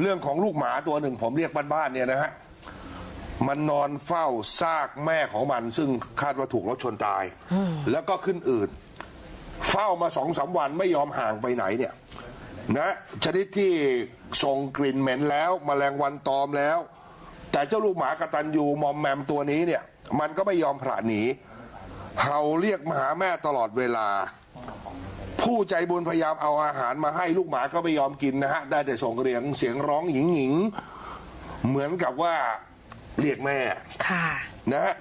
เรื่องของลูกหมาตัวหนึ่งผมเรียกบ้านๆเนี่ยนะฮะมันนอนเฝ้าซากแม่ของมัน ซึ่งคาดว่าถูกรถชนตาย แล้วก็ขึ้นอืดเฝ้ามาสองสามวันไม่ยอมห่างไปไหนเนี่ย นะชนิดที่ส่งกลิ่นเหม็นแล้วมแมลงวันตอมแล้ว แต่เจ้าลูกหมากระตันยูมอมแมมตัวนี้เนี่ย มันก็ไม่ยอมผละหนีเห่าเรียกมาหาแม่ตลอดเวลา ผู้ใจบุญพยายามเอาอาหารมาให้ลูกหมาก็ไม่ยอมกินนะฮะ ได้แต่ส่งเสียงเสียงร้องหญิงหญิงๆเหมือนกับว่าเรียกแม่ค่ะนะฮะ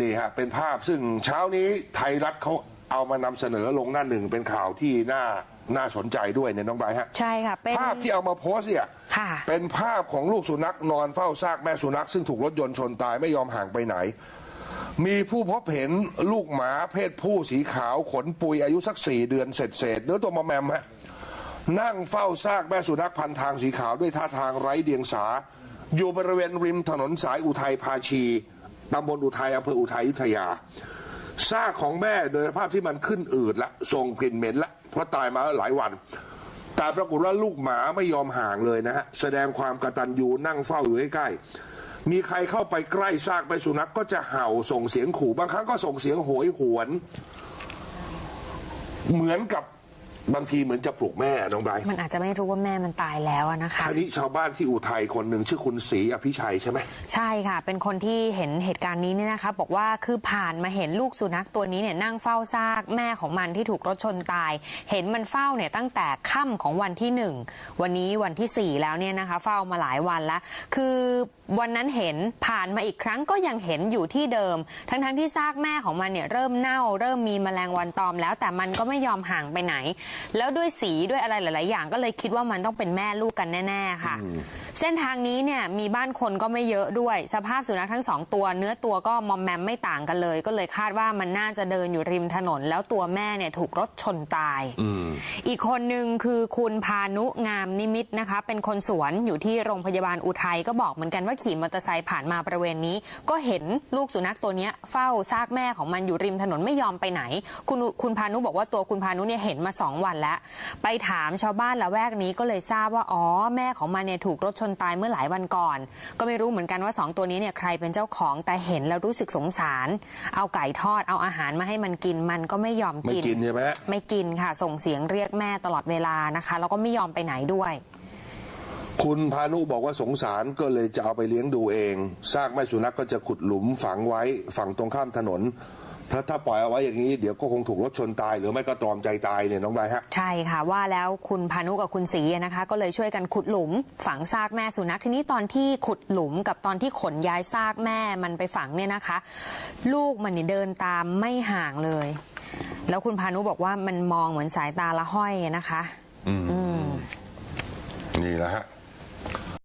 นี่ฮะเป็นภาพซึ่งเช้านี้ไทยรัฐเขาเอามานำเสนอลงหน้าหนึ่งเป็นข่าวที่น่าน่าสนใจด้วยเนี่ยน้องไบร์ทฮะใช่ค่ะเป็นภาพที่เอามาโพสต์เนี่ยค่ะ เป็นภาพของลูกสุนัขนอนเฝ้าซากแม่สุนัขซึ่งถูกรถยนต์ชนตายไม่ยอมห่างไปไหน มีผู้พบเห็นลูกหมาเพศผู้สีขาวขนปุยอายุสักสี่เดือนเศษเศษเนื้อตัวมอมแมมฮะนั่งเฝ้าซากแม่สุนัขพันทางสีขาวด้วยท่าทางไร้เดียงสา อยู่บริเวณริมถนนสายอุทัยภาชีตำบลอุทัยอำเภออุทัยยุธยาซากของแม่โดยสภาพที่มันขึ้นอืดละส่งกลิ่นเหม็นละเพราะตายมาหลายวัน แต่ปรากฏว่าลูกหมาไม่ยอมห่างเลยนะฮะแสดงความกระตัญญูนั่งเฝ้าอยู่ใกล้ๆ มีใครเข้าไปใกล้ซากไปสุนัขก็จะเห่าส่งเสียงขู่บางครั้งก็ส่งเสียงโหยหวน เหมือนกับบางทีเหมือนจะปลุกแม่น้องไบรท์มันอาจจะไม่รู้ว่าแม่มันตายแล้วอะนะคะ ทีนี้ชาวบ้านที่อุทัยคนหนึ่งชื่อคุณศรีอภิชัยใช่ไหมใช่ค่ะ เป็นคนที่เห็นเหตุการณ์นี้เนี่ยนะคะ บอกว่าคือผ่านมาเห็นลูกสุนัขตัวนี้เนี่ยนั่งเฝ้าซากแม่ของมันที่ถูกรถชนตาย เห็นมันเฝ้าเนี่ยตั้งแต่ค่ำของวันที่หนึ่งวันนี้วันที่สี่แล้วเนี่ยนะคะ เฝ้ามาหลายวันแล้วคือ วันนั้นเห็นผ่านมาอีกครั้งก็ยังเห็นอยู่ที่เดิม ทั้งๆที่ซากแม่ของมันเนี่ยเริ่มเน่า เริ่มมีแมลงวันตอมแล้วแต่มันก็ไม่ยอมห่างไปไหน แล้วด้วยสีด้วยอะไรหลาย ๆ อย่างก็เลยคิดว่ามันต้องเป็นแม่ลูกกันแน่ ๆ ค่ะ เส้นทางนี้เนี่ยมีบ้านคนก็ไม่เยอะด้วย สภาพสุนัขทั้งสองตัว เนื้อตัวก็มอมแมมไม่ต่างกันเลย ก็เลยคาดว่ามันน่าจะเดินอยู่ริมถนน แล้วตัวแม่เนี่ยถูกรถชนตายอีกคนหนึ่งคือคุณพานุงามนิมิตนะคะ เป็นคนสวนอยู่ที่โรงพยาบาลอุทัยก็บอกเหมือนกันว่าขี่มอเตอร์ไซค์ผ่านมาบริเวณนี้ ก็เห็นลูกสุนัขตัวเนี้ยเฝ้าซากแม่ของมันอยู่ริมถนนไม่ยอมไปไหน คุณคุณพานุบอกว่าตัวคุณพานุเนี่ยเห็นมาสองวันแล้ว ไปถามชาวบ้านละแวกนี้ก็เลยทราบว่าอ๋อแม่ของมันเนี่ยถูกรถชนตายเมื่อหลายวันก่อน ก็ไม่รู้เหมือนกันว่าสองตัวนี้เนี่ยใครเป็นเจ้าของแต่เห็นแล้วรู้สึกสงสาร เอาไก่ทอดเอาอาหารมาให้มันกินมันก็ไม่ยอมไม่กิน กินใช่ไหมฮะไม่กินค่ะ ส่งเสียงเรียกแม่ตลอดเวลานะคะแล้วก็ไม่ยอมไปไหนด้วย คุณพานุบอกว่าสงสารก็เลยจะเอาไปเลี้ยงดูเองซากแม่สุนัขก็จะขุดหลุมฝังไว้ฝั่งตรงข้ามถนน เพราะถ้าปล่อยเอาไว้อย่างนี้เดี๋ยวก็คงถูกรถชนตาย หรือไม่ก็ตรอมใจตายเนี่ยน้องไบรท์ฮะ ใช่ค่ะว่าแล้วคุณพานุกับคุณศรีนะคะ ก็เลยช่วยกันขุดหลุม ฝังซากแม่สุนัขทีนี้ตอนที่ขุดหลุมกับตอนที่ขนย้ายซากแม่มันไปฝังเนี่ยนะคะ ลูกมันเนี่ยเดินตามไม่ห่างเลย แล้วคุณพานุบอกว่ามันมองเหมือนสายตาละห้อยนะคะนี่แหละฮะ